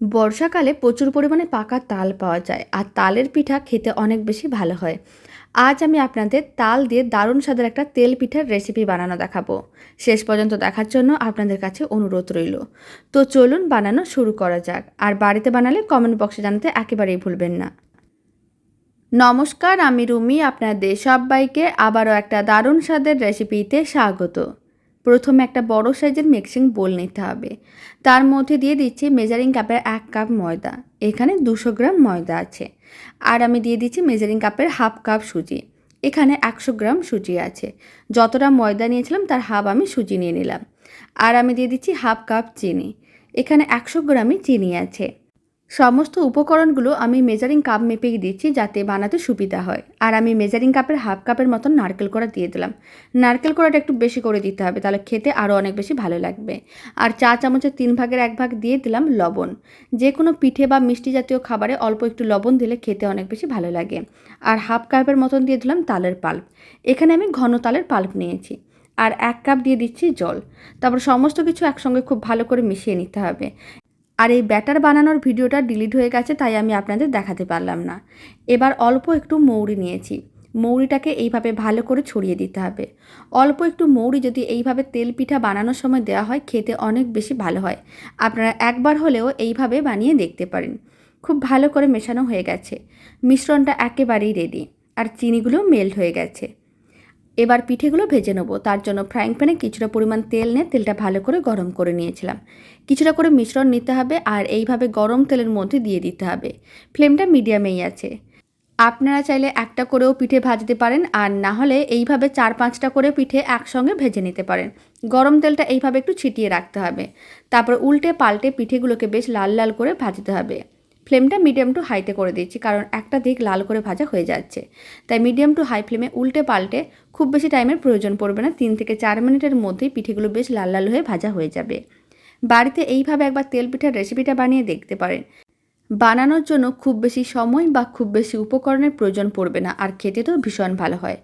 বর্ষাকালে প্রচুর পরিমাণে পাকা তাল পাওয়া যায়, আর তালের পিঠা খেতে অনেক বেশি ভালো হয়। আজ আমি আপনাদের তাল দিয়ে দারুণ স্বাদের একটা তেল পিঠার রেসিপি বানানো দেখাবো। শেষ পর্যন্ত দেখার জন্য আপনাদের কাছে অনুরোধ রইল। তো চলুন বানানো শুরু করা যাক, আর বাড়িতে বানালে কমেন্ট বক্সে জানাতে একেবারেই ভুলবেন না। নমস্কার, আমি রুমি, আপনাদের সবাইকে আবারও একটা দারুণ স্বাদের রেসিপিতে স্বাগত। প্রথমে একটা বড় সাইজের মিক্সিং বোল নিতে হবে। তার মধ্যে দিয়ে দিচ্ছি মেজারিং কাপের এক কাপ ময়দা, এখানে দুশো গ্রাম ময়দা আছে। আর আমি দিয়ে দিচ্ছি মেজারিং কাপের হাফ কাপ সুজি, এখানে একশো গ্রাম সুজি আছে। যতটা ময়দা নিয়েছিলাম তার হাফ আমি সুজি নিয়ে নিলাম। আর আমি দিয়ে দিচ্ছি হাফ কাপ চিনি, এখানে একশো গ্রামই চিনি আছে। সমস্ত উপকরণগুলো আমি মেজারিং কাপ মেপেই দিচ্ছি যাতে বানাতে সুবিধা হয়। আর আমি মেজারিং কাপের হাফ কাপের মতন নারকেল কড়া দিয়ে দিলাম। নারকেল কড়াটা একটু বেশি করে দিতে হবে, তাহলে খেতে আরও অনেক বেশি ভালো লাগবে। আর চা চামচের তিন ভাগের এক ভাগ দিয়ে দিলাম লবণ। যে কোনো পিঠে বা মিষ্টি জাতীয় খাবারে অল্প একটু লবণ দিলে খেতে অনেক বেশি ভালো লাগে। আর হাফ কাপের মতন দিয়ে দিলাম তালের পাল্প। এখানে আমি ঘন তালের পাল্প নিয়েছি। আর এক কাপ দিয়ে দিচ্ছি জল। তারপর সমস্ত কিছু একসঙ্গে খুব ভালো করে মিশিয়ে নিতে হবে। আর এই ব্যাটার বানানোর ভিডিওটা ডিলিট হয়ে গেছে, তাই আমি আপনাদের দেখাতে পারলাম না। এবার অল্প একটু মৌরি নিয়েছি। মৌরিটাকে এইভাবে ভালো করে ছড়িয়ে দিতে হবে। অল্প একটু মৌরি যদি এইভাবে তেল পিঠা বানানোর সময় দেওয়া হয়, খেতে অনেক বেশি ভালো হয়। আপনারা একবার হলেও এইভাবে বানিয়ে দেখতে পারেন। খুব ভালো করে মেশানো হয়ে গেছে। মিশ্রণটা একেবারেই রেডি আর চিনিগুলো মেল্ট হয়ে গেছে। এবার পিঠেগুলো ভেজে নেব। তার জন্য ফ্রাইং প্যানে কিছুটা পরিমাণ তেল নিয়ে তেলটা ভালো করে গরম করে নিয়েছিলাম। কিছুটা করে মিশ্রণ নিতে হবে আর এইভাবে গরম তেলের মধ্যে দিয়ে দিতে হবে। ফ্লেমটা মিডিয়ামেই আছে। আপনারা চাইলে একটা করেও পিঠে ভাজতে পারেন আর না হলে এইভাবে চার পাঁচটা করে পিঠে একসঙ্গে ভেজে নিতে পারেন। গরম তেলটা এইভাবে একটু ছিটিয়ে রাখতে হবে। তারপর উল্টে পাল্টে পিঠেগুলোকে বেশ লাল লাল করে ভাজতে হবে। ফ্লেমটা মিডিয়াম টু হাইতে করে দিচ্ছি কারণ একটা দিক লাল করে ভাজা হয়ে যাচ্ছে। তাই মিডিয়াম টু হাই ফ্লেমে উল্টে পাল্টে খুব বেশি টাইমের প্রয়োজন পড়বে না, তিন থেকে চার মিনিটের মধ্যেই পিঠেগুলো বেশ লাল লাল হয়ে ভাজা হয়ে যাবে। বাড়িতে এইভাবে একবার তেল পিঠার রেসিপিটা বানিয়ে দেখতে পারেন। বানানোর জন্য খুব বেশি সময় বা খুব বেশি উপকরণের প্রয়োজন পড়বে না, আর খেতে তো ভীষণ ভালো হয়।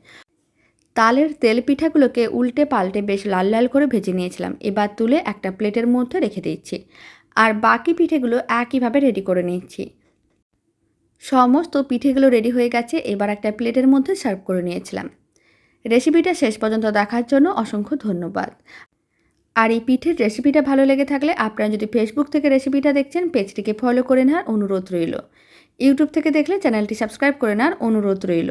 তালের তেল পিঠাগুলোকে উল্টে পাল্টে বেশ লাল লাল করে ভেজে নিয়েছিলাম, এবার তুলে একটা প্লেটের মধ্যে রেখে দিচ্ছি। আর বাকি পিঠেগুলো একইভাবে রেডি করে নিচ্ছি। সমস্ত পিঠেগুলো রেডি হয়ে গেছে, এবার একটা প্লেটের মধ্যে সার্ভ করে নিয়েছিলাম। রেসিপিটা শেষ পর্যন্ত দেখার জন্য অসংখ্য ধন্যবাদ। আর এই পিঠের রেসিপিটা ভালো লেগে থাকলে আপনারা যদি ফেসবুক থেকে রেসিপিটা দেখছেন, পেজটিকে ফলো করে নেওয়ার অনুরোধ রইল। ইউটিউব থেকে দেখলে চ্যানেলটি সাবস্ক্রাইব করে নেওয়ার অনুরোধ রইল।